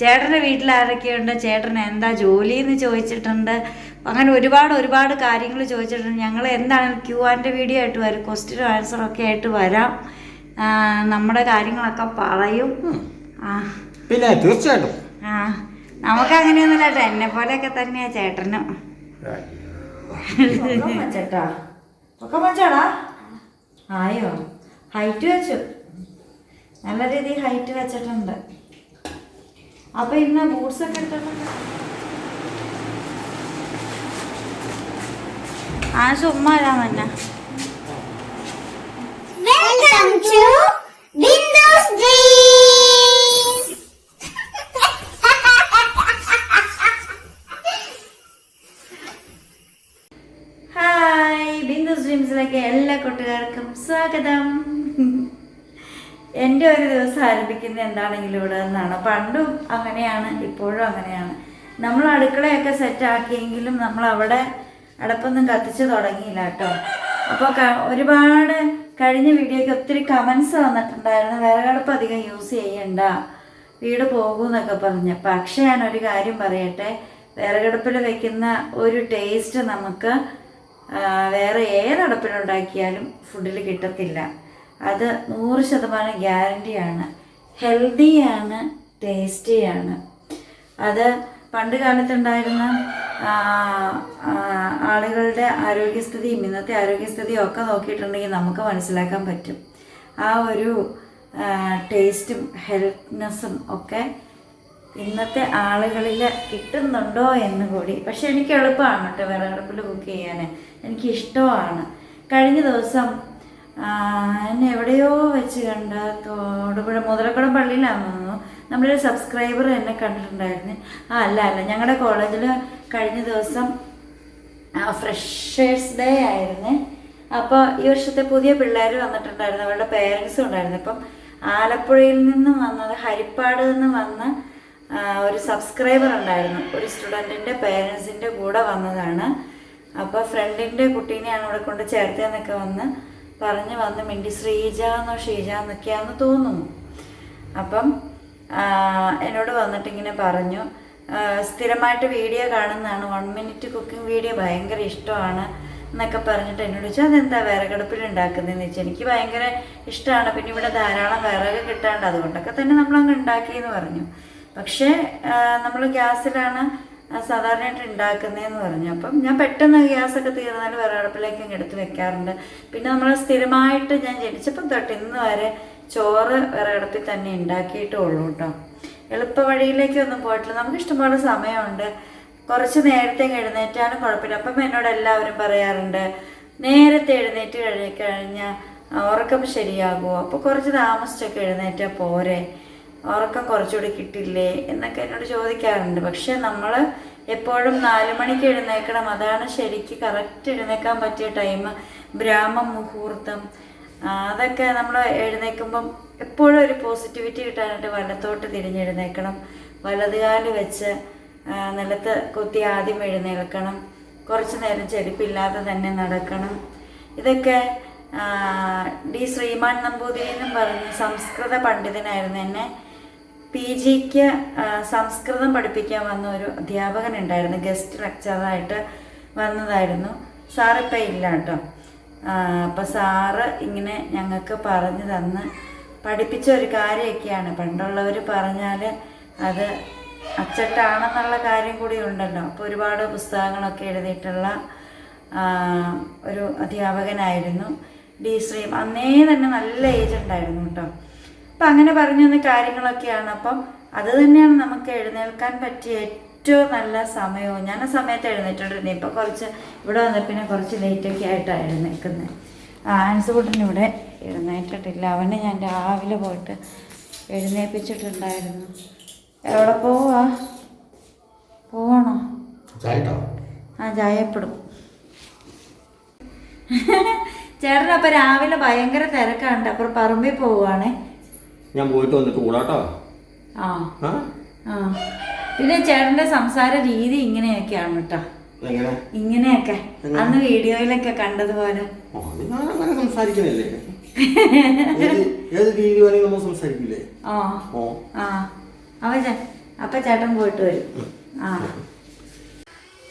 ചേട്ടന്റെ വീട്ടിൽ ആരൊക്കെയുണ്ട്? ചേട്ടൻ എന്താ ജോലി എന്ന് ചോദിച്ചിട്ടുണ്ട്. അങ്ങനെ ഒരുപാട് ഒരുപാട് കാര്യങ്ങൾ ചോദിച്ചിട്ടുണ്ട്. ഞങ്ങൾ എന്താണ് ക്യൂ ആൻഡ് വീഡിയോ ആയിട്ട് വരും. ക്വസ്റ്റ്യനും ആൻസറും ഒക്കെ ആയിട്ട് വരാം. നമ്മുടെ കാര്യങ്ങളൊക്കെ പറയും. ആ. പിന്നെ തീർച്ചയായിട്ടും. ആ നമുക്ക് അങ്ങനെയൊന്നുമില്ല എന്നെ പോലെയൊക്കെ തന്നെയാ ചേട്ടനും. ചേട്ടാ. ഒക്കെ മച്ചാടാ ആയോ? ഹൈറ്റ് വെച്ചു. നല്ല രീതിയിൽ ഹൈറ്റ് വെച്ചിട്ടുണ്ട്. അപ്പൊ ഇന്ന് ബൂട്ട്സ് ഒക്കെ എടുത്തിട്ടുണ്ട് ആ ചുമ്മാ വരാൻ Dreams. ഹായ് ബിന്ദു ഡ്രീംസിലേക്ക് എല്ലാ കൂട്ടുകാർക്കും സ്വാഗതം. എന്റെ ഒരു ദിവസം ആരംഭിക്കുന്നത് എന്താണെങ്കിലും ഇവിടെ നിന്നാണ്. പണ്ടും അങ്ങനെയാണ് ഇപ്പോഴും അങ്ങനെയാണ്. നമ്മൾ അടുക്കളയൊക്കെ സെറ്റാക്കിയെങ്കിലും നമ്മൾ അവിടെ അടപ്പൊന്നും കത്തിച്ച് തുടങ്ങിയില്ല കേട്ടോ. അപ്പോൾ ഒരുപാട് കഴിഞ്ഞ വീഡിയോയ്ക്ക് ഒത്തിരി കമൻസ് വന്നിട്ടുണ്ടായിരുന്നു. വിറകടുപ്പ് അധികം യൂസ് ചെയ്യണ്ട. വീട് പോകുമെന്നൊക്കെ പറഞ്ഞ്. പക്ഷേ ഞാൻ ഒരു കാര്യം പറയട്ടെ. വിറകടുപ്പിൽ വെക്കുന്ന ഒരു ടേസ്റ്റ് നമുക്ക് വേറെ ഏതടപ്പിലുണ്ടാക്കിയാലും ഫുഡിൽ കിട്ടത്തില്ല. അത് നൂറ് ശതമാനം ഗ്യാരണ്ടിയാണ്. ഹെൽത്തിയാണ് ടേസ്റ്റിയാണ്. അത് പണ്ട് കാലത്തുണ്ടായിരുന്ന ആളുകളുടെ ആരോഗ്യസ്ഥിതിയും ഇന്നത്തെ ആരോഗ്യസ്ഥിതിയും ഒക്കെ നോക്കിയിട്ടുണ്ടെങ്കിൽ നമുക്ക് മനസ്സിലാക്കാൻ പറ്റും. ആ ഒരു ടേസ്റ്റും ഹെൽത്ത്നെസ്സും ഒക്കെ ഇന്നത്തെ ആളുകളിൽ കിട്ടുന്നുണ്ടോ എന്ന് കൂടി. പക്ഷെ എനിക്ക് എളുപ്പമാണ് കേട്ടോ വിറകടുപ്പിൽ കുക്ക് ചെയ്യാൻ. എനിക്ക് ഇഷ്ടമാണ് കഴിഞ്ഞ ദിവസം എന്നെ എവിടെയോ വെച്ച് കണ്ട തോടുപുഴ മുതലക്കുളം പള്ളിയിലാണെന്ന് തോന്നുന്നു. നമ്മളൊരു സബ്സ്ക്രൈബർ എന്നെ കണ്ടിട്ടുണ്ടായിരുന്നു. ആ അല്ല അല്ല ഞങ്ങളുടെ കോളേജിൽ കഴിഞ്ഞ ദിവസം ഫ്രഷേഴ്സ് ഡേ ആയിരുന്നു. അപ്പോൾ ഈ വർഷത്തെ പുതിയ പിള്ളേർ വന്നിട്ടുണ്ടായിരുന്നു. അവരുടെ പേരൻസും ഉണ്ടായിരുന്നു. ഇപ്പം ആലപ്പുഴയിൽ നിന്ന് വന്നത് ഹരിപ്പാട് നിന്ന് വന്ന ഒരു സബ്സ്ക്രൈബർ ഉണ്ടായിരുന്നു. ഒരു സ്റ്റുഡന്റിന്റെ പേരൻസിന്റെ കൂടെ വന്നതാണ്. അപ്പോൾ ഫ്രണ്ടിന്റെ കുട്ടീനെയാണ് ഇവിടെ കൊണ്ട് ചേർത്തതെന്നൊക്കെ വന്ന് പറഞ്ഞ് വന്ന് മിണ്ടി ശ്രീജ എന്നോ ഷീജ എന്നൊക്കെയാണെന്ന് തോന്നുന്നു. അപ്പം എന്നോട് വന്നിട്ട് ഇങ്ങനെ പറഞ്ഞു സ്ഥിരമായിട്ട് വീഡിയോ കാണുന്നതാണ് വൺ മിനിറ്റ് കുക്കിംഗ് വീഡിയോ ഭയങ്കര ഇഷ്ടമാണ് എന്നൊക്കെ പറഞ്ഞിട്ട് എന്നോട് ചോദിച്ചു അതെന്താ വിറകടുപ്പിൽ ഉണ്ടാക്കുന്നതെന്ന് വെച്ചാൽ എനിക്ക് ഭയങ്കര ഇഷ്ടമാണ് പിന്നെ ഇവിടെ ധാരാളം വിറക് കിട്ടാണ്ട് അതുകൊണ്ടൊക്കെ തന്നെ നമ്മളങ്ങ് ഉണ്ടാക്കിയെന്ന് പറഞ്ഞു. പക്ഷേ നമ്മൾ ഗ്യാസിലാണ് സാധാരണയായിട്ട് ഉണ്ടാക്കുന്നതെന്ന് പറഞ്ഞു. അപ്പം ഞാൻ പെട്ടെന്ന് ഗ്യാസൊക്കെ തീർന്നാൽ വിറകടുപ്പിലേക്ക് അങ്ങ് എടുത്ത് വെക്കാറുണ്ട്. പിന്നെ നമ്മൾ സ്ഥിരമായിട്ട് ഞാൻ ജനിച്ചപ്പം തൊട്ട് ഇന്ന് വരെ ചോറ് വിറകടുപ്പിൽ തന്നെ ഉണ്ടാക്കിയിട്ടേ ഉള്ളൂ കേട്ടോ. എളുപ്പ വഴിയിലേക്കൊന്നും പോയിട്ടില്ല. നമുക്ക് ഇഷ്ടംപോലെ സമയമുണ്ട്. കുറച്ച് നേരത്തെ എഴുന്നേറ്റാലും കുഴപ്പമില്ല. അപ്പം എന്നോട് എല്ലാവരും പറയാറുണ്ട് നേരത്തെ എഴുന്നേറ്റ് കഴിഞ്ഞ് കഴിഞ്ഞാൽ ഉറക്കം ശരിയാകുമോ അപ്പോൾ കുറച്ച് താമസിച്ചൊക്കെ എഴുന്നേറ്റാൽ പോരെ? ഉറക്കം കുറച്ചുകൂടി കിട്ടില്ലേ എന്നൊക്കെ എന്നോട് ചോദിക്കാറുണ്ട്. പക്ഷെ നമ്മൾ എപ്പോഴും നാല് മണിക്ക് എഴുന്നേക്കണം. അതാണ് ശരിക്ക് കറക്റ്റ് എഴുന്നേക്കാൻ പറ്റിയ ടൈം ബ്രാഹ്മ മുഹൂർത്തം അതൊക്കെ നമ്മൾ എഴുന്നേൽക്കുമ്പം എപ്പോഴും ഒരു പോസിറ്റിവിറ്റി കിട്ടാനായിട്ട് വലത്തോട്ട് തിരിഞ്ഞെഴുന്നേക്കണം. വലതുകാൽ വെച്ച് നിലത്ത് കുത്തി ആദ്യം എഴുന്നേൽക്കണം. കുറച്ച് നേരം ചെരുപ്പില്ലാതെ തന്നെ നടക്കണം. ഇതൊക്കെ ഡി ശ്രീമാൻ നമ്പൂതിരി എന്നും പറഞ്ഞ് സംസ്കൃത പണ്ഡിതനായിരുന്നു എന്നെ. പി ജിക്ക് സംസ്കൃതം പഠിപ്പിക്കാൻ വന്ന ഒരു അധ്യാപകൻ ഉണ്ടായിരുന്നു ഗസ്റ്റ് ലെക്ചറായിട്ട് വന്നതായിരുന്നു. സാറിപ്പം ഇല്ല കേട്ടോ. അപ്പം സാറ് ഇങ്ങനെ ഞങ്ങൾക്ക് പറഞ്ഞു തന്ന് പഠിപ്പിച്ച ഒരു കാര്യമൊക്കെയാണ്. പണ്ടുള്ളവർ പറഞ്ഞാൽ അത് അച്ചട്ടാണെന്നുള്ള കാര്യം കൂടി ഉണ്ടല്ലോ. അപ്പോൾ ഒരുപാട് പുസ്തകങ്ങളൊക്കെ എഴുതിയിട്ടുള്ള ഒരു അധ്യാപകനായിരുന്നു. ഡി ശ്രീം. അന്നേ തന്നെ നല്ല ഏജ് ഉണ്ടായിരുന്നു കേട്ടോ. അപ്പം അങ്ങനെ പറഞ്ഞു തന്ന കാര്യങ്ങളൊക്കെയാണ്. അപ്പം അത് തന്നെയാണ് നമുക്ക് എഴുന്നേൽക്കാൻ പറ്റിയ ഏറ്റവും നല്ല സമയവും. ഞാൻ ആ സമയത്ത് എഴുന്നേറ്റിട്ടുണ്ട്. ഇപ്പം കുറച്ച് ഇവിടെ വന്ന പിന്നെ കുറച്ച് ലേറ്റൊക്കെ ആയിട്ടാണ് എഴുന്നേൽക്കുന്നത് ആൻസുകൂട്ടിന് ഇവിടെ എഴുന്നേറ്റിട്ടില്ല. അവനെ ഞാൻ രാവിലെ പോയിട്ട് എഴുന്നേൽപ്പിച്ചിട്ടുണ്ടായിരുന്നു. എവിടെ പോവാ? പോവണോ? ആ ചായപ്പെടും ചേട്ടനപ്പം രാവിലെ ഭയങ്കര തിരക്കാണ്ട് അപ്പുറം പറമ്പിൽ പോവുകയാണേ ഞാൻ പോയിട്ട് വന്നിട്ട് കൂടാട്ടോ. ആ. ആ? പിന്നെ ചേട്ടന്റെ സംസാര രീതി ഇങ്ങനെയൊക്കെയാണ് കേട്ടോ ഇങ്ങനെയൊക്കെ. അന്ന് വീഡിയോയിലൊക്കെ കണ്ടതുപോലെ. അങ്ങനെ ഏത് നമ്മൾ സംസാരിക്കില്ലേ ഓ. ആ. അവ അപ്പൊ ചേട്ടൻ പോയിട്ട് വരും. ആ.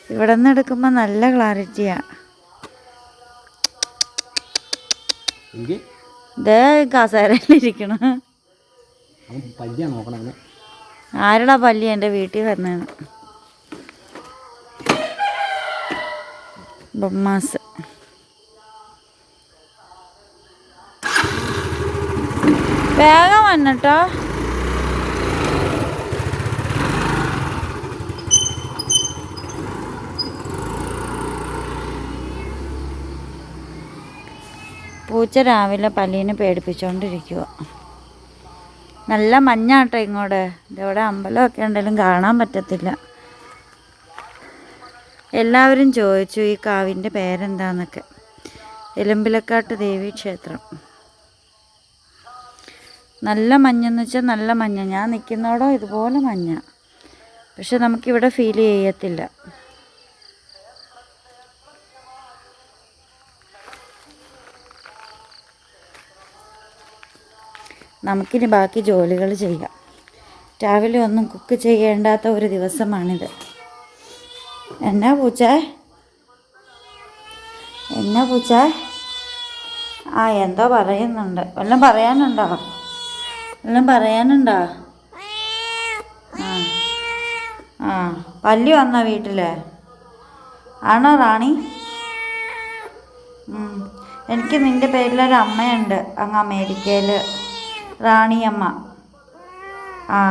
ഇവിടെ നിന്ന് എടുക്കുമ്പോൾ നല്ല ക്ലാരിറ്റിയാ. ഇതേ കസേരയിലിരിക്കണ. ആരുടെ പല്ലി എന്റെ വീട്ടിൽ വരുന്നതാണ്? ബൊമ്മാസ്. വേഗം വന്നിട്ടോ. പൂച്ച രാവിലെ പല്ലീനെ പേടിപ്പിച്ചുകൊണ്ടിരിക്കുക നല്ല മഞ്ഞാട്ടോ ഇങ്ങോട്ട് ഇതവിടെ അമ്പലമൊക്കെ ഉണ്ടെങ്കിലും കാണാൻ പറ്റത്തില്ല. എല്ലാവരും ചോദിച്ചു ഈ കാവിന്റെ പേരെന്താന്നൊക്കെ? എലുമ്പിലക്കാട്ട് ദേവി ക്ഷേത്രം. നല്ല മഞ്ഞെന്ന് വെച്ചാൽ നല്ല മഞ്ഞ. ഞാൻ നിൽക്കുന്നോടോ ഇതുപോലെ മഞ്ഞ. പക്ഷെ നമുക്കിവിടെ ഫീൽ ചെയ്യത്തില്ല. നമുക്കിനി ബാക്കി ജോലികൾ ചെയ്യാം. രാവിലെ ഒന്നും കുക്ക് ചെയ്യേണ്ടാത്ത ഒരു ദിവസമാണിത്. എന്നാ പൂച്ച? എന്നാ പൂച്ച? ആ എന്തോ പറയുന്നുണ്ട്. വല്ലതും പറയാനുണ്ടോ? വല്ലതും പറയാനുണ്ടോ? ആ. പല്ലി വന്നോ വീട്ടിൽ ആണോ റാണി. എനിക്ക് നിന്റെ പേരിലൊരു അമ്മയുണ്ട് അങ്ങ് അമേരിക്കയിൽ റാണിയമ്മ. ആ.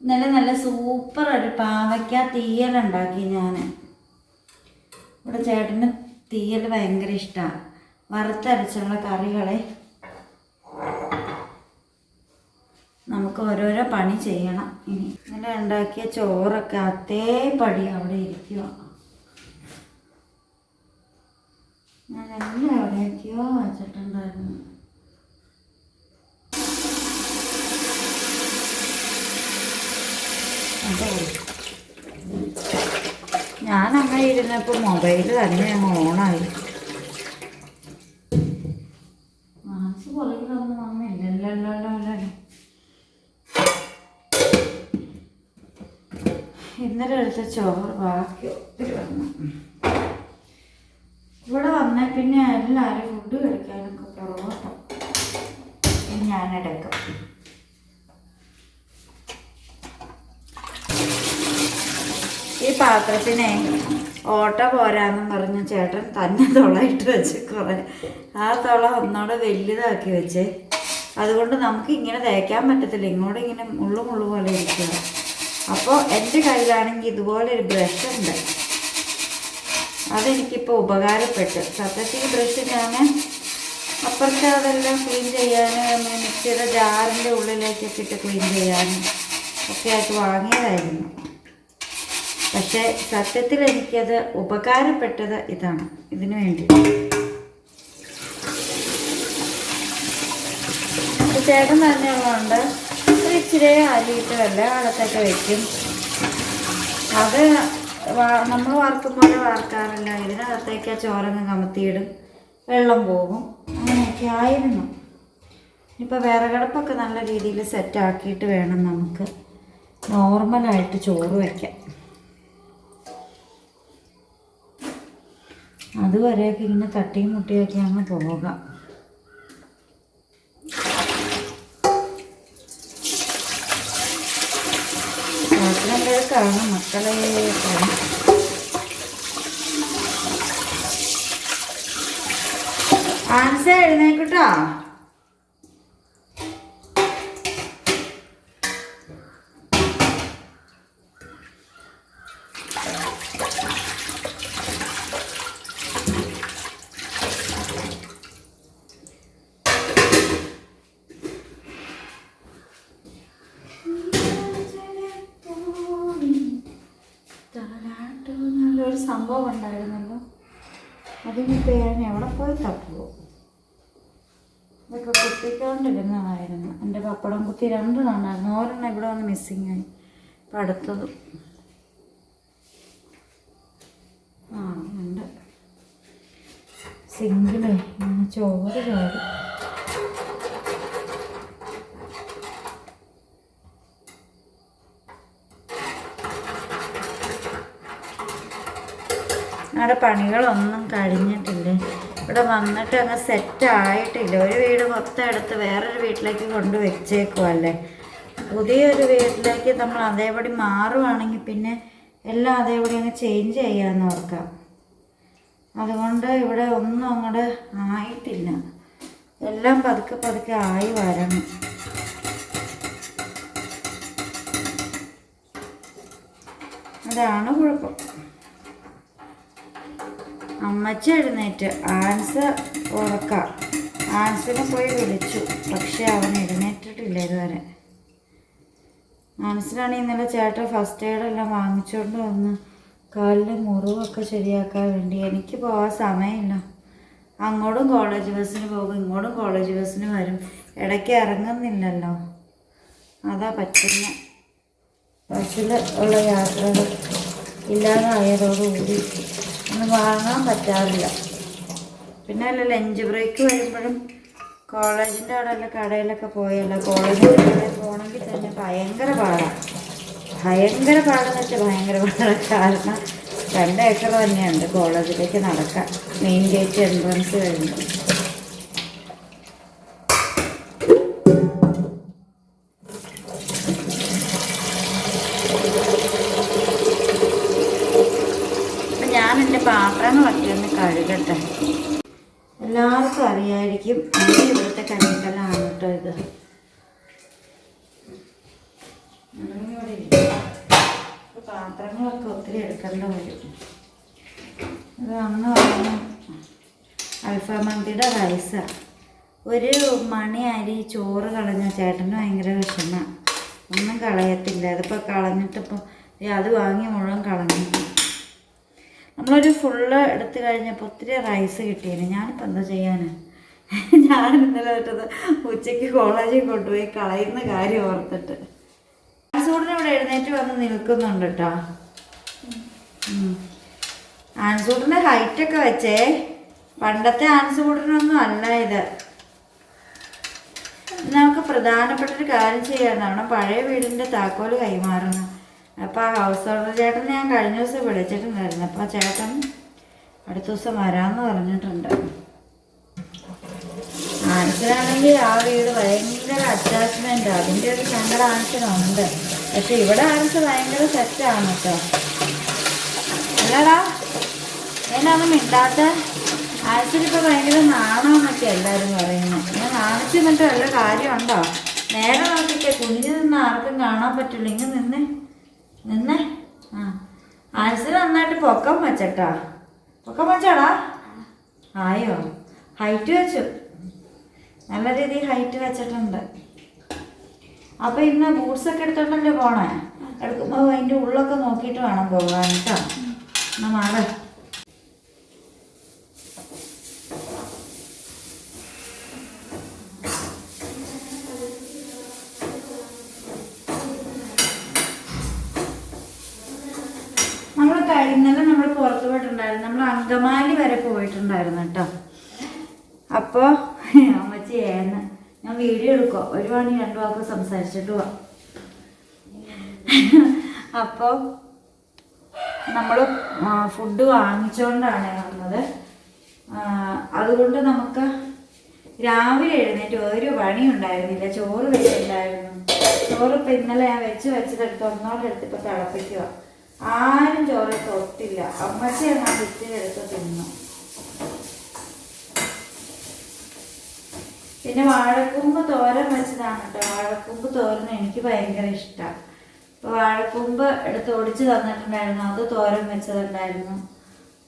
ഇന്നലെ നല്ല സൂപ്പർ ഒരു പാവയ്ക്ക തീയലുണ്ടാക്കി ഞാൻ ഇവിടെ ചേട്ടന് തീയൽ ഭയങ്കര ഇഷ്ടമാണ് വറുത്തരച്ചുള്ള കറികളെ നമുക്ക് ഓരോരോ പണി ചെയ്യണം. ഇനി ഇന്നലെ ഉണ്ടാക്കിയ ചോറൊക്കെ അതേപടി അവിടെ ഇരിക്കുക ഞാൻ എല്ലാം എവിടെയൊക്കെയോ വച്ചിട്ടുണ്ടായിരുന്നു. അങ്ങനെ ഇരുന്നപ്പോൾ മൊബൈൽ തന്നെ അങ്ങ് ഓണായി. ഇന്നലെ എടുത്ത ചോറ് ബാക്കി ഒത്തിരി വന്നു ഇവിടെ വന്നാൽ പിന്നെ എല്ലാവരും ഫുഡ് കഴിക്കാനൊക്കെ പുറകോട്ട. ഞാനെടുക്കും ഈ പാത്രത്തിനെ ഓട്ട പോരാന്നും പറഞ്ഞ ചേട്ടൻ തന്നെ തുളയിട്ട് വെച്ച് കുറേ. ആ തുള ഒന്നോടെ വലുതാക്കി വെച്ച്. അതുകൊണ്ട് നമുക്ക് ഇങ്ങനെ തേക്കാൻ പറ്റത്തില്ല. ഇങ്ങോട്ട് ഇങ്ങനെ മുള്ളു മുള്ളു പോലെ ഇരിക്കുക അപ്പോൾ എന്റെ കയ്യിലാണെങ്കിൽ ഇതുപോലെ ഒരു ബ്രഷ് ഉണ്ട്. അതെനിക്കിപ്പോൾ ഉപകാരപ്പെട്ടു. സത്യത്തിൽ ബ്രഷ് ഞാൻ അപ്പുറത്തെ അതെല്ലാം ക്ലീൻ ചെയ്യാനും മിക്സിയുടെ ജാറിന്റെ ഉള്ളിലേക്കൊക്കെ ഇട്ട് ക്ലീൻ ചെയ്യാനും ഒക്കെ ആയിട്ട് വാങ്ങിയതായിരുന്നു. പക്ഷേ സത്യത്തിൽ എനിക്കത് ഉപകാരപ്പെട്ടത് ഇതാണ്. ഇതിനു വേണ്ടി. ചേട്ടൻ തന്നെയുള്ളതുകൊണ്ട് ഇച്ചിരി അരിയിട്ട് വല്ല കാലത്തൊക്കെ വെക്കും. അത് നമ്മൾ വറുക്കും പോലെ വറുക്കാറില്ല. ഇതിനകത്തേക്ക് ആ ചോരങ്ങ് കമത്തിയിടും. വെള്ളം പോകും. അങ്ങനെയൊക്കെ ആയിരുന്നു. ഇപ്പോൾ വിറകടുപ്പൊക്കെ നല്ല രീതിയിൽ സെറ്റാക്കിയിട്ട് വേണം നമുക്ക് നോർമലായിട്ട് ചോറ് വയ്ക്കാൻ അതുവരെയൊക്കെ ഇങ്ങനെ തട്ടിയും മുട്ടിയൊക്കെ അങ്ങ് പോകാം. പാത്രം കിഴക്കാണ് മക്കളെ പണി. ആൻസ എഴുന്നേക്കട്ടോ സംഭവം ഉണ്ടായിരുന്നല്ലോ. അതിനിപ്പോൾ ഞാൻ എവിടെ പോയി തപ്പുമോ ഇതൊക്കെ കുത്തിക്കൊണ്ടിരുന്നതായിരുന്നു. എന്റെ പപ്പടം കുത്തി രണ്ട് തവണായിരുന്നു ഒരെണ്ണം ഇവിടെ വന്ന് മിസ്സിങ് ആയി. ഇപ്പം അടുത്തത്. ആ ഉണ്ട്. സിങ്കിലേ ചോറ് ചോറ്. അവിടെ പണികളൊന്നും കഴിഞ്ഞിട്ടില്ല? ഇവിടെ വന്നിട്ട് അങ്ങ് സെറ്റ് ആയിട്ടില്ല. ഒരു വീട് മൊത്തം എടുത്ത് വേറൊരു വീട്ടിലേക്ക് കൊണ്ട് വെച്ചേക്കുമല്ലേ പുതിയൊരു വീട്ടിലേക്ക് നമ്മൾ അതേപടി മാറുവാണെങ്കിൽ പിന്നെ എല്ലാം അതേപടി അങ്ങ് ചേഞ്ച് ചെയ്യാമെന്ന് ഓർക്കാം. അതുകൊണ്ട് ഇവിടെ ഒന്നും അങ്ങോട്ട് ആയിട്ടില്ല. എല്ലാം പതുക്കെ പതുക്കെ ആയി വരണം. അതാണ് കുഴപ്പം. അമ്മച്ചി എഴുന്നേറ്റ്. ആൻസ് ഉറക്ക. ആൻസിനെ പോയി വിളിച്ചു. പക്ഷെ അവൻ എഴുന്നേറ്റിട്ടില്ല ഇതുവരെ. ആൻസിനാണ് ഇന്നലെ ചേട്ടൻ ഫസ്റ്റ് എയ്ഡ് എല്ലാം വാങ്ങിച്ചുകൊണ്ട് വന്ന് കാലിലെ മുറിവൊക്കെ ശരിയാക്കാൻ വേണ്ടി. എനിക്ക് പോകാൻ സമയമില്ല. അങ്ങോട്ടും കോളേജ് ബസ്സിന് പോകും ഇങ്ങോട്ടും കോളേജ് ബസ്സിന് വരും. ഇടയ്ക്ക് ഇറങ്ങുന്നില്ലല്ലോ. അതാ പറ്റുന്ന ബസ്സിൽ ഉള്ള യാത്രകൾ. ഇല്ലാതായതോടുകൂടി ഒന്നും വാങ്ങാൻ പറ്റാറില്ല. പിന്നെ അല്ല ലഞ്ച് ബ്രേക്ക് വരുമ്പോഴും കോളേജിന്റെ അവിടെയുള്ള കടയിലൊക്കെ പോയല്ല. കോളേജിൽ പോകണമെങ്കിൽ തന്നെ ഭയങ്കര പാടാണ് ഭയങ്കര പാടെന്ന് വെച്ചാൽ ഭയങ്കര പാടാണ് കാരണം രണ്ട് ഏക്കർ തന്നെയുണ്ട് കോളേജിലേക്ക് നടക്കാൻ. മെയിൻ ഗേറ്റ് എൻട്രൻസ് കഴിഞ്ഞു ഒത്തിരി എടുക്കേണ്ട വരും ഇത് അന്ന് പറഞ്ഞു അൽഫാമന്തിയുടെ റൈസാണ് ഒരു മണി അരി ചോറ് കളഞ്ഞ ചേട്ടന് ഭയങ്കര വിഷമ. ഒന്നും കളയത്തില്ല. അതിപ്പോൾ കളഞ്ഞിട്ടിപ്പോൾ അത് വാങ്ങി മുഴുവൻ കളഞ്ഞു നമ്മളൊരു ഫുള്ള് എടുത്തു കഴിഞ്ഞപ്പോൾ ഒത്തിരി റൈസ് കിട്ടിയേനെ. ഞാനിപ്പോൾ എന്താ ചെയ്യാൻ ഞാൻ ഇന്നലെ തൊട്ടത് ഉച്ചയ്ക്ക് കോളേജിൽ കൊണ്ടുപോയി കളയുന്ന കാര്യം ഓർത്തിട്ട്. ഇവിടെ എഴുന്നേറ്റ് വന്ന് നിൽക്കുന്നുണ്ട് കേട്ടോ ആൻസൂടിന്റെ ഹൈറ്റൊക്കെ വെച്ചേ. പണ്ടത്തെ ആൺസൂട്ടിനൊന്നും അല്ല ഇത്. നമുക്ക് പ്രധാനപ്പെട്ട ഒരു കാര്യം ചെയ്യാനാണ് പഴയ വീടിന്റെ താക്കോൽ കൈമാറണം അപ്പോൾ ആ ഹൗസ് ഓണർ ചേട്ടൻ ഞാൻ കഴിഞ്ഞ ദിവസം വിളിച്ചിട്ടുണ്ടായിരുന്നു. അപ്പോൾ ചേട്ടൻ അടുത്ത ദിവസം വരാമെന്ന് പറഞ്ഞിട്ടുണ്ട്. ആൻസിനാണെങ്കിൽ ആ വീട് ഭയങ്കര അറ്റാച്ച്മെന്റ് അതിന്റെ ഒരു സങ്കടം ആൻസിനുണ്ട് പക്ഷെ ഇവിടെ ആൻസ് ഭയങ്കര സെറ്റാണ് കേട്ടോ. അല്ലടാ എന്നാ മിണ്ടാത്ത? ആൻസിനിപ്പോൾ ഭയങ്കര നാണമെന്നൊക്കെ എല്ലാവരും പറയുന്നു. ഞാൻ നാണിച്ച് നിന്നിട്ട് വല്ല കാര്യമുണ്ടോ? നേരെ നോക്കിക്കേ കുഞ്ഞു നിന്ന് ആർക്കും കാണാൻ പറ്റില്ല. ഇങ്ങനെ നിന്നേ നിന്നേ. ആ. ആൻസിന് നന്നായിട്ട് പൊക്കം വെച്ചട്ടാ. പൊക്കം വെച്ചാടാ. ആയോ? ഹൈറ്റ് വെച്ചു. നല്ല രീതിയിൽ ഹൈറ്റ് വെച്ചിട്ടുണ്ട്. അപ്പൊ ഇന്ന് ബൂട്ട്സ് ഒക്കെ എടുത്തോണ്ടല്ലേ പോണേ? എടുക്കുമ്പോൾ അതിന്റെ ഉള്ളൊക്കെ നോക്കിയിട്ട് വേണം പോകാൻ കേട്ടോ. എന്നാ മാറ്. ഇന്നലെ നമ്മൾ പുറത്ത് പോയിട്ടുണ്ടായിരുന്നു. നമ്മൾ അങ്കമാലി വരെ പോയിട്ടുണ്ടായിരുന്നു കേട്ടോ. അപ്പോൾ അമ്മച്ചി ഏന്ന്. ഞാൻ വീഡിയോ എടുക്കോ ഒരു മണി രണ്ടു വാക്ക് സംസാരിച്ചിട്ട് പോവാം അപ്പോൾ നമ്മൾ ഫുഡ് വാങ്ങിച്ചുകൊണ്ടാണ് വന്നത് അതുകൊണ്ട് നമുക്ക് രാവിലെ എഴുന്നേറ്റ് ഒരു പണി ഉണ്ടായിരുന്നില്ല. ചോറ് വെച്ചിട്ടുണ്ടായിരുന്നു. ചോറ് ഇപ്പം ഇന്നലെ ഞാൻ വെച്ച് വെച്ചതെടുത്ത് ഒന്നോടെ ഇപ്പം തിളപ്പിക്കുക ആരും ചോറ് തൊട്ടില്ല. അമ്മച്ചി ഞാൻ വിറ്റിലെടുത്ത് തിന്നു. പിന്നെ വാഴക്കൂമ്പ് തോരൻ വെച്ചതാണ് കേട്ടോ. വാഴക്കൂമ്പ് തോരൻ എനിക്ക് ഭയങ്കര ഇഷ്ടമാണ് അപ്പോൾ വാഴക്കൂമ്പ് എടുത്ത് ഒടിച്ച് തന്നിട്ടുണ്ടായിരുന്നു. അത് തോരൻ വെച്ചതുണ്ടായിരുന്നു.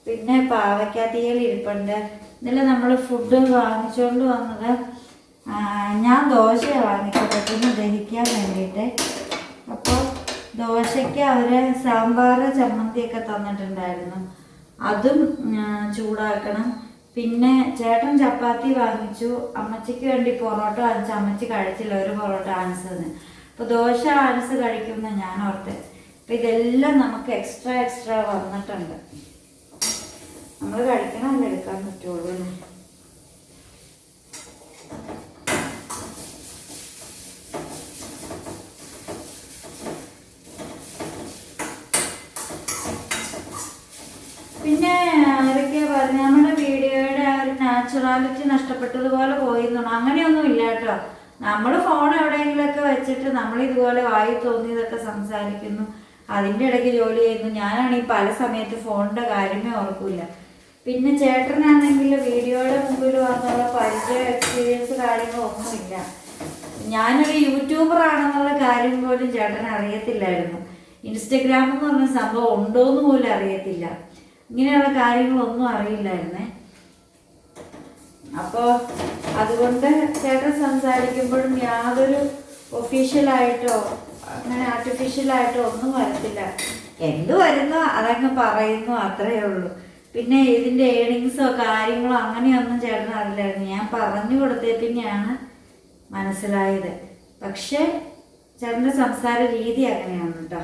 പിന്നെ പാവയ്ക്ക ഇരിപ്പുണ്ട്. ഇന്നലെ നമ്മൾ ഫുഡ് വാങ്ങിച്ചുകൊണ്ട് വന്നത് ഞാൻ ദോശയാണ് വാങ്ങിച്ചത്. പെട്ടെന്ന് ദഹിക്കാൻ വേണ്ടിയിട്ട്. അപ്പോൾ ദോശയ്ക്ക് അവർ സാമ്പാർ ചമ്മന്തിയൊക്കെ തന്നിട്ടുണ്ടായിരുന്നു. അതും ചൂടാക്കണം. പിന്നെ ചേട്ടൻ ചപ്പാത്തി വാങ്ങിച്ചു. അമ്മച്ചിക്ക് വേണ്ടി പൊറോട്ട വാങ്ങിച്ചു. അമ്മച്ചി കഴിച്ചില്ല. ഒരു പൊറോട്ട ആൻസെന്ന് അപ്പോൾ ദോശ അരസ് കഴിക്കുമെന്ന് ഞാൻ ഓർത്ത്. ഇപ്പൊ ഇതെല്ലാം നമുക്ക് എക്സ്ട്രാ എക്സ്ട്രാ വന്നിട്ടുണ്ട്. നമ്മൾ കഴിക്കണമല്ലോ എടുക്കാൻ പറ്റുള്ളൂ പിന്നെ നമ്മുടെ വീഡിയോയുടെ ആ ഒരു നാച്ചുറാലിറ്റി നഷ്ടപ്പെട്ടതുപോലെ പോയിരുന്നു അങ്ങനെയൊന്നും ഇല്ല കേട്ടോ. നമ്മൾ ഫോൺ എവിടെയെങ്കിലുമൊക്കെ വെച്ചിട്ട് നമ്മൾ ഇതുപോലെ വായി തോന്നിയതൊക്കെ സംസാരിക്കുന്നു. അതിന്റെ ഇടയ്ക്ക് ജോലി ചെയ്യുന്നു. ഞാനാണെങ്കിൽ പല സമയത്ത് ഫോണിന്റെ കാര്യമേ ഓർക്കില്ല പിന്നെ ചേട്ടനാണെങ്കിൽ വീഡിയോയുടെ മുമ്പിൽ വന്നുള്ള പരിചയ എക്സ്പീരിയൻസ് കാര്യങ്ങളൊന്നുമില്ല. ഞാനൊരു യൂട്യൂബർ ആണെന്നുള്ള കാര്യം പോലും ചേട്ടൻ അറിയത്തില്ലായിരുന്നു ഇൻസ്റ്റഗ്രാം എന്ന് പറഞ്ഞ സംഭവം ഉണ്ടോ എന്ന് പോലും അറിയത്തില്ല. ഇങ്ങനെയുള്ള കാര്യങ്ങളൊന്നും അറിയില്ലായിരുന്നേ. അപ്പോൾ അതുകൊണ്ട് ചേട്ടൻ സംസാരിക്കുമ്പോഴും യാതൊരു ഒഫീഷ്യലായിട്ടോ അങ്ങനെ ആർട്ടിഫിഷ്യലായിട്ടോ ഒന്നും വരത്തില്ല. എന്ത് വരുന്നോ അതങ്ങ് പറയുന്നു അത്രയേ ഉള്ളൂ. പിന്നെ ഇതിന്റെ ഏണിങ്സോ കാര്യങ്ങളോ അങ്ങനെയൊന്നും ചേട്ടൻ അറിയില്ലായിരുന്നു. ഞാൻ പറഞ്ഞു കൊടുത്തേ പിന്നെയാണ് മനസ്സിലായത്. പക്ഷേ ചേട്ടന്റെ സംസാര രീതി അങ്ങനെയാണ് കേട്ടോ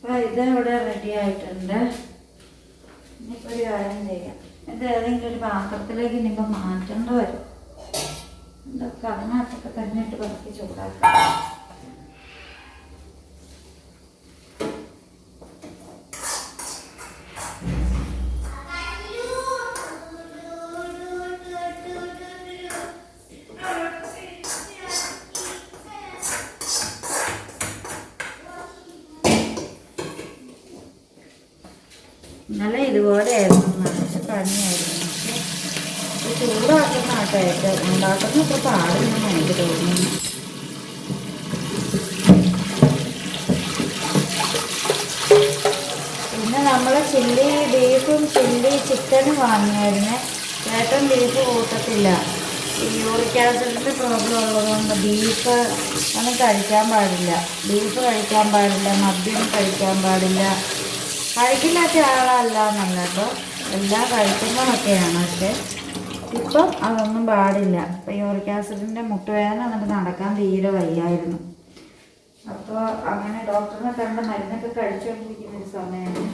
അപ്പൊ ഇത് ഇവിടെ റെഡി ആയിട്ടുണ്ട് ഇനിയിപ്പോ ഒരു കാര്യം ചെയ്യാം ഇത് ഏതെങ്കിലും ഒരു പാത്രത്തിലേക്ക് ഇനിയിപ്പോൾ മാറ്റേണ്ട വരും. ഇതൊക്കെ അതിനകത്തൊക്കെ തന്നെ ഇട്ട് പറഞ്ഞിട്ട് ചൂടാക്കാം. ഏറ്റവും ഉണ്ടാക്കുന്ന ഇത്ര പാടില്ലെന്ന് എനിക്ക് തോന്നുന്നു. പിന്നെ നമ്മൾ ചില്ലി ബീഫും ചില്ലി ചിക്കനും വാങ്ങിയായിരുന്നേ. ചേട്ടൻ ബീഫ് കൂട്ടത്തില്ല. ഈ യൂറിക് ആസിഡിന്റെ പ്രോബ്ലം ഉള്ളതുകൊണ്ട് ബീഫ് ഒന്നും കഴിക്കാൻ പാടില്ല. ബീഫ് കഴിക്കാൻ പാടില്ല മദ്യം കഴിക്കാൻ പാടില്ല. കഴിക്കില്ലാത്ത ആളല്ല എന്നല്ല കേട്ടോ എല്ലാം കഴിക്കുന്നതൊക്കെയാണ് പക്ഷേ. ഇപ്പം അതൊന്നും പാടില്ല. യൂറിക് ആസിഡിന്റെ മുട്ടുവേദന നമുക്ക് നടക്കാൻ തീരെ വയ്യായിരുന്നു. അപ്പോൾ അങ്ങനെ ഡോക്ടറിനെ കണ്ട് മരുന്നൊക്കെ കഴിച്ചുകൊണ്ടിരിക്കുന്ന ഒരു സമയമാണ്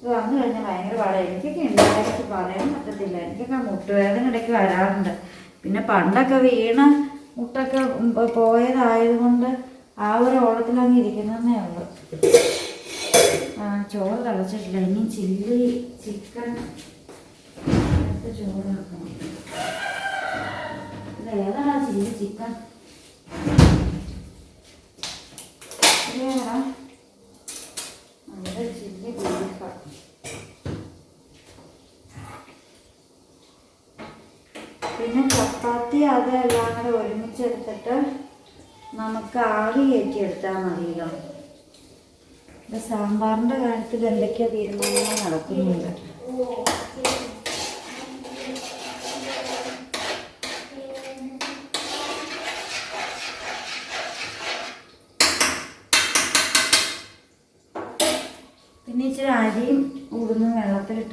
ഇത് വന്നു കഴിഞ്ഞാൽ ഭയങ്കര പാടാണ് എനിക്കൊക്കെ ഉണ്ടായിട്ട് പറയാൻ പറ്റത്തില്ല. എനിക്കൊക്കെ മുട്ടുവേദന ഇടയ്ക്ക് വരാറുണ്ട്. പിന്നെ പണ്ടൊക്കെ വീണ മുട്ടൊക്കെ പോയതായതുകൊണ്ട് ആ ഒരു ഓളത്തിലങ്ങ് ഇരിക്കുന്നതേ ഉള്ളൂ. ചോറ് തിളച്ചിട്ടില്ല. ഇനി ചില്ലി ചിക്കൻ എടുത്ത് ചോറ് ഇത് ഏതാണ് ചില്ലി ചിക്കൻ ഇതേതാ അത് ചില്ലി പിന്നെ ചപ്പാത്തി അതെല്ലാം കൂടെ ഒരുമിച്ചെടുത്തിട്ട് നമുക്ക് ആവി കയറ്റി എടുത്താൽ മതിയല്ലോ. സാമ്പാറിന്റെ കാര്യത്തിൽ എന്തൊക്കെയാണ് തീരുമാനങ്ങൾ നടക്കുന്നുണ്ട് പിന്നെ ഇച്ചിരി അരിയും ഉഴുന്നും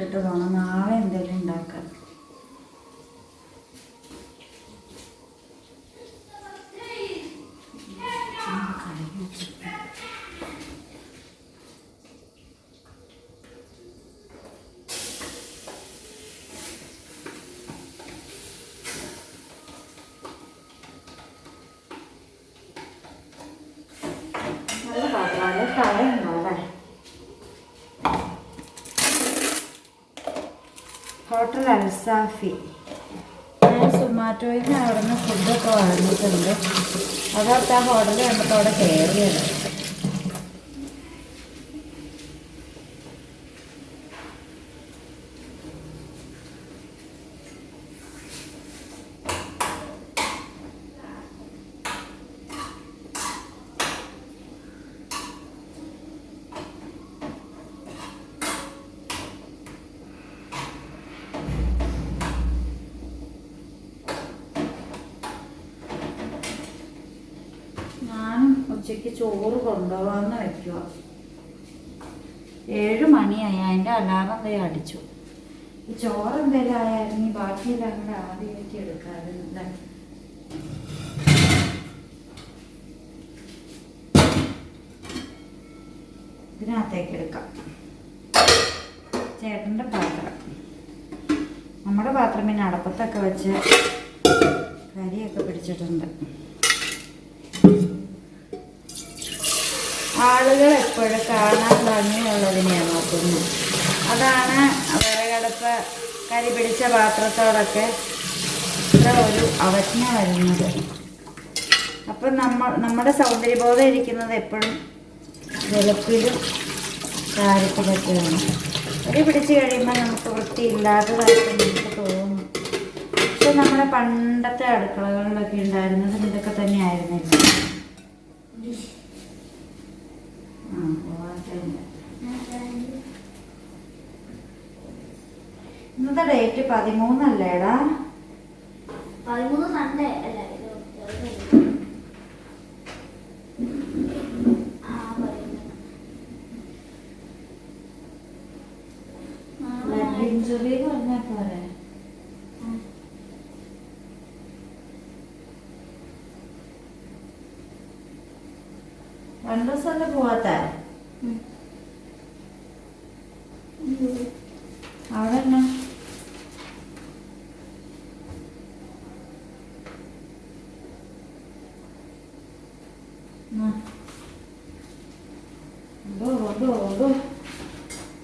വെള്ളത്തിലിട്ടിട്ട് തോന്നാം നാളെ എന്തെങ്കിലും ഉണ്ടാക്കാൻ നല്ല പാത്രമാണ് തടയുണ്ടോ അല്ലേ അൽസാഫി ഞാൻ സുമാറ്റോയിൽ നിന്ന് അവിടെ നിന്ന് ഫുഡൊക്കെ വാങ്ങിയിട്ടുണ്ട്. അതോർത്ത് ആ ഹോട്ടൽ കണ്ടപ്പോൾ അവിടെ കയറിയത് ചോറ് കൊണ്ടുപോകാമെന്ന് വെക്കുക ഏഴ് മണിയായി അതിന്റെ അലാറം എന്തേ അടിച്ചു. ചോറ് എന്തെങ്കിലും ആയാലും ഈ ബാക്കിയെല്ലാം കൂടെ ആദ്യമായിട്ട് എടുക്കാറുണ്ട് ഇതിനകത്തേക്ക് എടുക്കാം. ചേട്ടന്റെ പാത്രം. നമ്മുടെ പാത്രം പിന്നെ അടപ്പത്തൊക്കെ വെച്ച് കരിയൊക്കെ പിടിച്ചിട്ടുണ്ട്. ആളുകൾ എപ്പോഴും കാണാൻ ഭംഗിയുള്ളതിനെയാണ് നോക്കുന്നത് അതാണ് വിറകടുപ്പ് കരി പിടിച്ച പാത്രത്തോടൊക്കെ ഇത്ര ഒരു അവജ്ഞ വരുന്നത്. അപ്പം നമ്മൾ നമ്മുടെ സൗന്ദര്യബോധം ഇരിക്കുന്നത് എപ്പോഴും വെളുപ്പിലും കാര്യത്തിലൊക്കെയാണ് കരി പിടിച്ച് കഴിയുമ്പോൾ നമുക്ക് വൃത്തിയില്ലാത്തതായിട്ട് നമുക്ക് തോന്നും. പക്ഷെ നമ്മുടെ പണ്ടത്തെ അടുക്കളകളിലൊക്കെ ഉണ്ടായിരുന്നത് ഇതൊക്കെ തന്നെയായിരുന്നില്ല? ഇന്നത്തെ ഡേറ്റ് പതിമൂന്നല്ലേടാ? പതിമൂന്ന് സൺഡേ അല്ലേ ഇഞ്ചുറി എന്ന് പറഞ്ഞാൽ പോരെ? രണ്ടു ദിവസമല്ലേ പോവാത്ത? അവിടെ എന്നാ ആ. ഓടോ, ഓടോ, ഓടോ.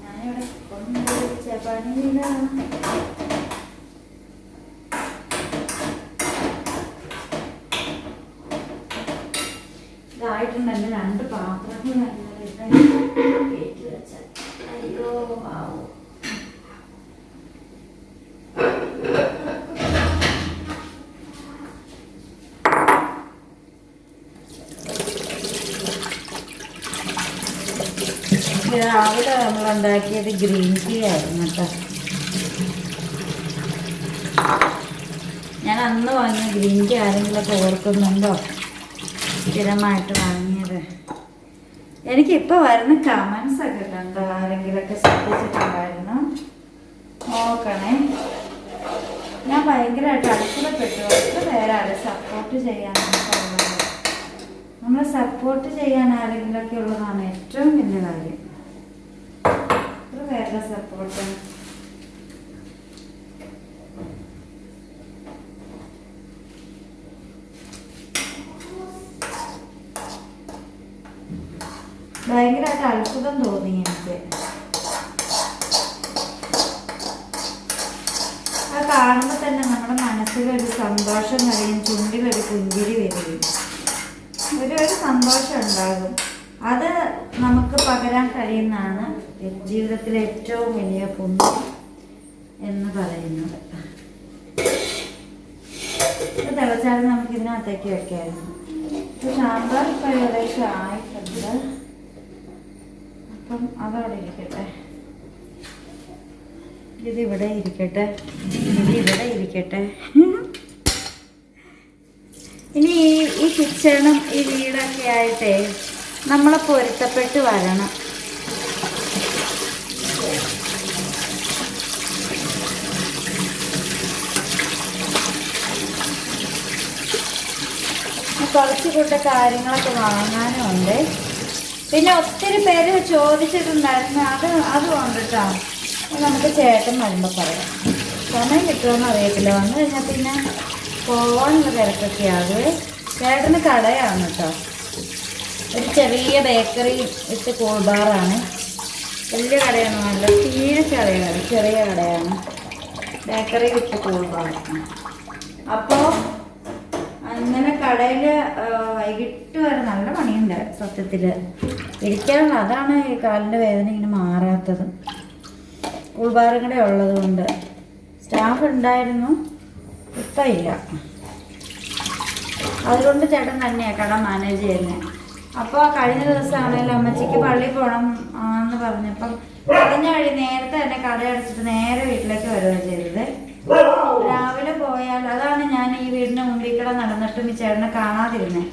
ഞാനിവിടെ കൊണ്ടുവച്ച പണിയിലാണ് ഇതായിട്ടുണ്ട് എന്റെ രണ്ട് പാത്രങ്ങൾ കയറ്റി വെച്ചാൽ അയ്യോ പാവം രാവിലെ നമ്മൾ ഉണ്ടാക്കിയത് ഗ്രീൻ ടീ ആയിരുന്നു കേട്ടോ. ഞാൻ അന്ന് വാങ്ങിയ ഗ്രീൻ ടീ ആരെങ്കിലൊക്കെ ഓർക്കുന്നുണ്ടോ? സ്ഥിരമായിട്ട് വാങ്ങിയത്. എനിക്കിപ്പോൾ വരുന്ന കമൻസ് ഒക്കെ കണ്ടോ? ആരെങ്കിലൊക്കെ ശ്രദ്ധിച്ചിട്ടുണ്ടായിരുന്നു? നോക്കണേ. ഞാൻ ഭയങ്കരമായിട്ട് അത്ഭുതപ്പെട്ടു. എത്ര പേരാണ് സപ്പോർട്ട് ചെയ്യാൻ ഉള്ളത്. നമ്മളെ സപ്പോർട്ട് ചെയ്യാൻ ആരെങ്കിലൊക്കെ ഉള്ളതാണ് ഏറ്റവും വലിയ കാര്യം. പേരുടെ സപ്പോർട്ട് ഭയങ്കരമായിട്ട് അത്ഭുതം തോന്നി എനിക്ക്. അത് കാണുമ്പോൾ തന്നെ നമ്മുടെ മനസ്സിലൊരു സന്തോഷം കഴിയും ചുണ്ടിലൊരു പുഞ്ചിരി വരികയും. ഒരു ഒരു സന്തോഷം ഉണ്ടാകും. അത് നമുക്ക് പകരാൻ കഴിയുന്നതാണ് ജീവിതത്തിലെ ഏറ്റവും വലിയ പുണ്യം എന്ന് പറയുന്നത്. ഇത് തിളച്ചാൽ നമുക്ക് ഇതിനകത്തേക്ക് വെക്കായിരുന്നു. ഇപ്പൊ സാമ്പാർ ഇപ്പം ഏകദേശം ആയിട്ടുണ്ട്. അപ്പം അതവിടെ ഇരിക്കട്ടെ. ഇതിവിടെ ഇരിക്കട്ടെ. ഇതിവിടെ ഇരിക്കട്ടെ. ഇനി ഈ കിച്ചണും ഈ വീടൊക്കെ ആയിട്ടേ നമ്മളെ പൊരുത്തപ്പെട്ട് വരണം. കുറച്ച് കൂട്ട കാര്യങ്ങളൊക്കെ വാങ്ങാനും ഉണ്ട് പിന്നെ ഒത്തിരി പേര് ചോദിച്ചിട്ടുണ്ടായിരുന്നു. അത് ഉണ്ട് അത് നമുക്ക് ചേട്ടൻ വരുമ്പോൾ പറയാം. സമയം കിട്ടുമെന്ന് അറിയത്തില്ല. വന്നു കഴിഞ്ഞാൽ പിന്നെ പോകാനുള്ള തിരക്കൊക്കെ ആകുമേ ചേട്ടന് കടയാണ് കേട്ടോ ഒരു ചെറിയ ബേക്കറി ഇട്ട് കോൾ ബാറാണ് വലിയ കടയാണ് നല്ല തീരെ കടയാണ് ചെറിയ കടയാണ്. ബേക്കറി ഇട്ട് കോൾ ബാർ അപ്പോൾ അങ്ങനെ കടയിൽ വൈകിട്ട് വരെ നല്ല പണിയുണ്ട് സത്യത്തിൽ ഇരിക്കാനുള്ള അതാണ് ഈ കാലിന്റെ വേദന ഇങ്ങനെ മാറാത്തത്. ഉൾഭാരം കൂടെ ഉള്ളത് കൊണ്ട് സ്റ്റാഫ് ഉണ്ടായിരുന്നു. ഇപ്പം ഇല്ല. അതുകൊണ്ട് ചേട്ടൻ തന്നെയാണ് കട മാനേജ് ചെയ്യുന്നത് അപ്പോൾ കഴിഞ്ഞ ദിവസമാണെങ്കിലും അമ്മച്ചിക്ക് പള്ളി പോകണം എന്ന് പറഞ്ഞപ്പം കഴിഞ്ഞ വഴി നേരത്തെ തന്നെ കട അടച്ചിട്ട് നേരെ വീട്ടിലേക്ക് വരികയാണ് ചെയ്തത്. രാവിലെ പോയാൽ അതാണ് ഞാൻ ഈ വീടിന് മുമ്പിൽ കൂടെ നടന്നിട്ടും ഈ ചേട്ടനെ കാണാതിരുന്നത്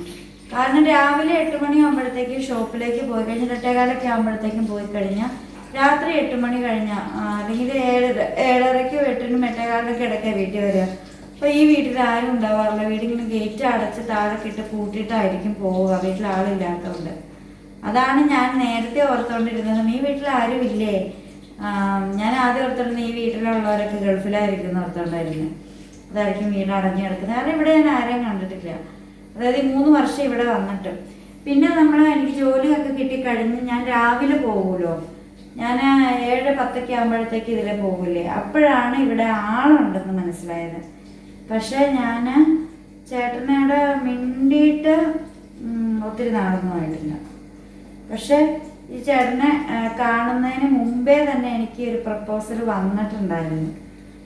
കാരണം രാവിലെ എട്ട് മണിയാകുമ്പോഴത്തേക്കും ഷോപ്പിലേക്ക് പോയി കഴിഞ്ഞ എട്ടേകാലൊക്കെ ആകുമ്പോഴത്തേക്കും പോയി കഴിഞ്ഞാൽ രാത്രി എട്ട് മണി കഴിഞ്ഞാൽ അല്ലെങ്കിൽ ഏഴര ഏഴരയ്ക്കും എട്ടിനും എട്ടേകാലിനൊക്കെ ഇടയ്ക്ക് വീട്ടിൽ വരിക. അപ്പോൾ ഈ വീട്ടിൽ ആരും ഉണ്ടാവാറില്ല. വീടിങ്ങനെ ഗേറ്റ് അടച്ച് താഴെ ഇട്ട് പൂട്ടിയിട്ടായിരിക്കും പോവുക. വീട്ടിൽ ആളില്ലാത്തതുകൊണ്ട് അതാണ് ഞാൻ നേരത്തെ ഓർത്തുകൊണ്ടിരുന്നത് ഈ വീട്ടിൽ ആരും ഇല്ലേ? ഞാൻ ആദ്യം ഓർത്തോണ്ടിരുന്നത് ഈ വീട്ടിലുള്ളവരൊക്കെ ഗൾഫിലായിരിക്കും ഓർത്തോണ്ടായിരുന്നു. അതായിരിക്കും വീട് അടഞ്ഞു കിടക്കുന്നത്. കാരണം ഇവിടെ ഞാൻ ആരെയും കണ്ടിട്ടില്ല. അതായത് മൂന്ന് വർഷം ഇവിടെ വന്നിട്ട്. പിന്നെ നമ്മൾ എനിക്ക് ജോലിയൊക്കെ കിട്ടിക്കഴിഞ്ഞ് ഞാൻ രാവിലെ പോകുമല്ലോ ഞാൻ ഏഴ് പത്തൊക്കെ ആകുമ്പോഴത്തേക്ക് ഇതിലെ പോകില്ലേ അപ്പോഴാണ് ഇവിടെ ആളുണ്ടെന്ന് മനസ്സിലായത്. പക്ഷേ ഞാൻ ചേട്ടനോട് മിണ്ടിയിട്ട് ഒത്തിരി നാളൊന്നും ആയിട്ടില്ല. പക്ഷെ ഈ ചേട്ടനെ കാണുന്നതിന് മുമ്പേ തന്നെ എനിക്ക് ഒരു പ്രപ്പോസൽ വന്നിട്ടുണ്ടായിരുന്നു.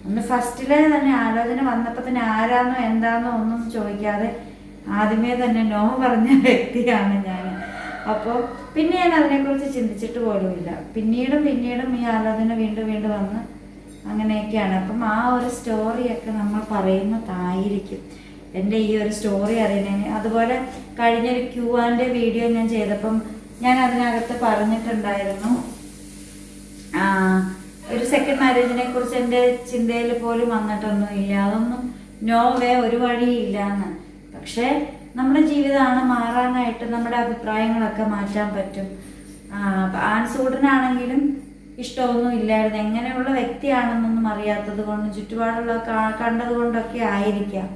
അന്ന് ഫസ്റ്റിലെ തന്നെ ആലോചന വന്നപ്പോൾ തന്നെ ആരാന്നോ എന്താന്നോ ഒന്നും ചോദിക്കാതെ ആദ്യമേ തന്നെ നോ പറഞ്ഞ വ്യക്തിയാണ് ഞാൻ അപ്പോൾ പിന്നെ ഞാൻ അതിനെക്കുറിച്ച് ചിന്തിച്ചിട്ട് പോലുമില്ല. പിന്നീടും പിന്നീടും ഈ ആലോചന വീണ്ടും വീണ്ടും വന്ന് അങ്ങനെയൊക്കെയാണ്. അപ്പം ആ ഒരു സ്റ്റോറിയൊക്കെ നമ്മൾ പറയുന്നതായിരിക്കും. എന്റെ ഈ ഒരു സ്റ്റോറി അറിയുന്നതിന്. അതുപോലെ കഴിഞ്ഞൊരു ക്യൂ ആന്റെ വീഡിയോ ഞാൻ ചെയ്തപ്പം ഞാൻ അതിനകത്ത് പറഞ്ഞിട്ടുണ്ടായിരുന്നു. ഒരു സെക്കൻഡ് മാരേജിനെ കുറിച്ച് എന്റെ ചിന്തയിൽ പോലും വന്നിട്ടൊന്നും ഇല്ല അതൊന്നും നോ വേ ഒരു വഴിയില്ല എന്ന് പക്ഷേ നമ്മുടെ ജീവിതമാണ് മാറാനായിട്ട് നമ്മുടെ അഭിപ്രായങ്ങളൊക്കെ മാറ്റാൻ പറ്റും. ആൺസൂടനാണെങ്കിലും ഇഷ്ടമൊന്നും ഇല്ലായിരുന്നു. എങ്ങനെയുള്ള വ്യക്തിയാണെന്നൊന്നും അറിയാത്തത് കൊണ്ട് ചുറ്റുപാടുള്ള കണ്ടത് കൊണ്ടൊക്കെ ആയിരിക്കാം.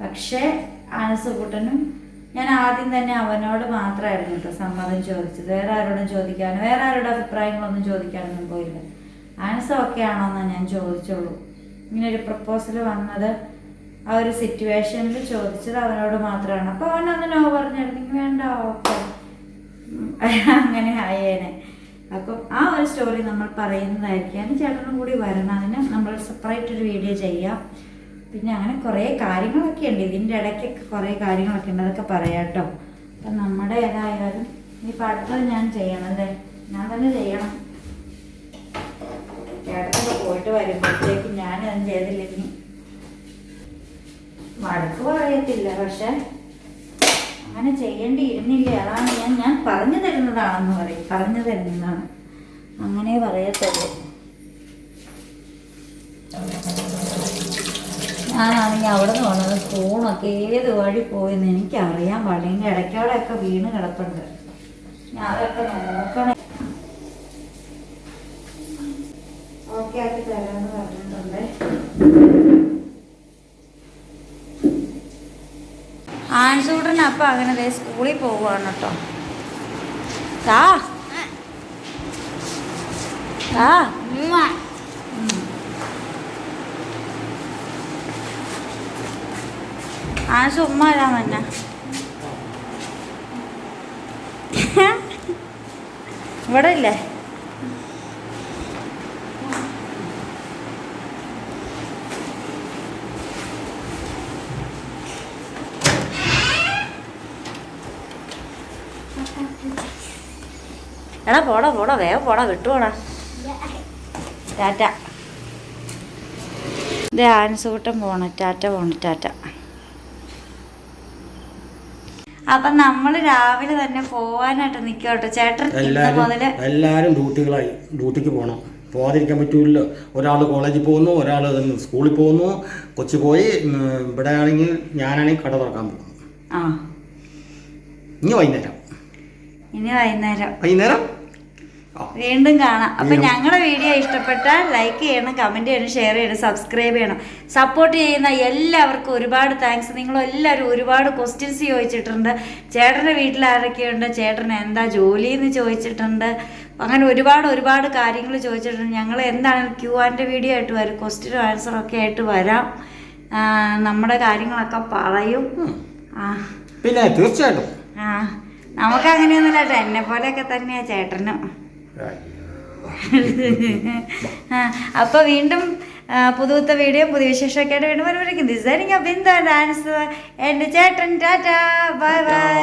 പക്ഷേ ആനസുകൂട്ടനും ഞാൻ ആദ്യം തന്നെ അവനോട് മാത്രമായിരുന്നു കേട്ടോ സമ്മതം ചോദിച്ചത്. വേറെ ആരോടും ചോദിക്കാനും വേറെ ആരുടെ അഭിപ്രായങ്ങളൊന്നും ചോദിക്കാനൊന്നും പോയില്ല. ആൻസർ ഒക്കെ ആണോന്നാണ് ഞാൻ ചോദിച്ചുള്ളൂ ഇങ്ങനെ ഒരു പ്രപ്പോസൽ വന്നത് ആ ഒരു സിറ്റുവേഷനിൽ ചോദിച്ചത് അവനോട് മാത്രമാണ് അപ്പോൾ അവൻ അന്ന് നോ പറഞ്ഞായിരുന്നു വേണ്ട ഓക്കെ. അങ്ങനെ ആയേനെ. അപ്പം ആ ഒരു സ്റ്റോറി നമ്മൾ പറയുന്നതായിരിക്കും. അതിന് ചേട്ടനും കൂടി വരണം. അതിന് നമ്മൾ സെപ്പറേറ്റ് ഒരു വീഡിയോ ചെയ്യാം. പിന്നെ അങ്ങനെ കുറേ കാര്യങ്ങളൊക്കെ ഉണ്ട്. ഇതിന്റെ ഇടയ്ക്കൊക്കെ കുറേ കാര്യങ്ങളൊക്കെ ഉണ്ട്. അതൊക്കെ പറയാം കേട്ടോ. അപ്പം നമ്മുടെ ഏതായാലും ഈ അടുത്തത് ഞാൻ ചെയ്യണം അല്ലേ? ഞാൻ തന്നെ ചെയ്യണം. ചേട്ടനൊക്കെ പോയിട്ട് വരുമ്പോഴത്തേക്ക് ഞാൻ അതും ചെയ്തില്ലെങ്കിൽ വഴക്ക് പറയത്തില്ല. പക്ഷെ അങ്ങനെ ചെയ്യേണ്ടിയിരുന്നില്ല? അതാണ് ഞാൻ ഞാൻ പറഞ്ഞു തരുന്നതാണെന്ന് പറയും. പറഞ്ഞു തരുന്നതാണ്. അങ്ങനെ പറയത്തുള്ളൂ ഞാനാണെങ്കിൽ അവിടെ നിന്ന് വന്നത്. ഫോണൊക്കെ ഏത് വഴി പോയെന്ന് എനിക്കറിയാൻ പാടില്ല. ഇടയ്ക്കോടെയൊക്കെ വീണ് കിടപ്പുണ്ട്. ഞാൻ അതൊക്കെ നോക്കണം. ഓക്കെ ആക്കി തരാമെന്ന് പറഞ്ഞിട്ടുണ്ട്. ആൺസൂടൻ അപ്പം അങ്ങനെ ദേ സ്കൂളിൽ പോവുകയാണ് കേട്ടോ. താ താ ആൻസ് ഉമ്മ വരാൻ വന്ന ഇവിടെ ഇല്ലേ? എടാ പോടാ പോടാ വേഗം പോടാ വിട്ടുപോടാ. ടാറ്റ. ഇത് ആനസുകൂട്ടം പോണ. ടാറ്റ പോണ ടാറ്റ. അപ്പൊ നമ്മൾ രാവിലെ തന്നെ പോവാനായിട്ട് നിൽക്കോട്ടെ ചേട്ടൻ എല്ലാരും മുതൽ ഡ്യൂട്ടികളായി. ഡ്യൂട്ടിക്ക് പോണോ. പോകാതിരിക്കാൻ പറ്റൂല്ലോ ഒരാൾ കോളേജിൽ പോകുന്നു ഒരാൾ സ്കൂളിൽ പോകുന്നു. കൊച്ചു പോയി ഇവിടെ ആണെങ്കിൽ ഞാനാണെങ്കിൽ കട തുറക്കാൻ പോകുന്നു ഇനി വൈകുന്നേരം. ഇനി വൈകുന്നേരം. വൈകുന്നേരം? വീണ്ടും കാണാം. അപ്പൊ ഞങ്ങളുടെ വീഡിയോ ഇഷ്ടപ്പെട്ടാൽ ലൈക്ക് ചെയ്യണം കമന്റ് ചെയ്യണം ഷെയർ ചെയ്യണം സബ്സ്ക്രൈബ് ചെയ്യണം. സപ്പോർട്ട് ചെയ്യുന്ന എല്ലാവർക്കും ഒരുപാട് താങ്ക്സ് നിങ്ങൾ എല്ലാവരും ഒരുപാട് ക്വസ്റ്റ്യൻസ് ചോദിച്ചിട്ടുണ്ട്. ചേട്ടന്റെ വീട്ടിൽ ആരൊക്കെയുണ്ട്? ചേട്ടൻ എന്താ ജോലി എന്ന് ചോദിച്ചിട്ടുണ്ട്. അങ്ങനെ ഒരുപാട് ഒരുപാട് കാര്യങ്ങൾ ചോദിച്ചിട്ടുണ്ട്. ഞങ്ങൾ എന്താണ് ക്യൂ ആൻഡ് വീഡിയോ ആയിട്ട് വരും. ക്വസ്റ്റ്യനും ആൻസറും ഒക്കെ ആയിട്ട് വരാം. നമ്മുടെ കാര്യങ്ങളൊക്കെ പറയും. ആ. പിന്നെ തീർച്ചയായിട്ടും. ആ നമുക്ക് അങ്ങനെയൊന്നുമില്ല എന്നെ പോലെയൊക്കെ തന്നെയാണ് ചേട്ടനും. ആ, അപ്പൊ വീണ്ടും പുതുത്ത വീഡിയോ പുതിയ വിശേഷമൊക്കെ വീണ്ടും വരുമ്പോഴേക്കും. ഡിസൈനിങ് ബിന്ദ ഡാൻസ് എന്റെ ചേട്ടൻ ടാറ്റാ. Bye bye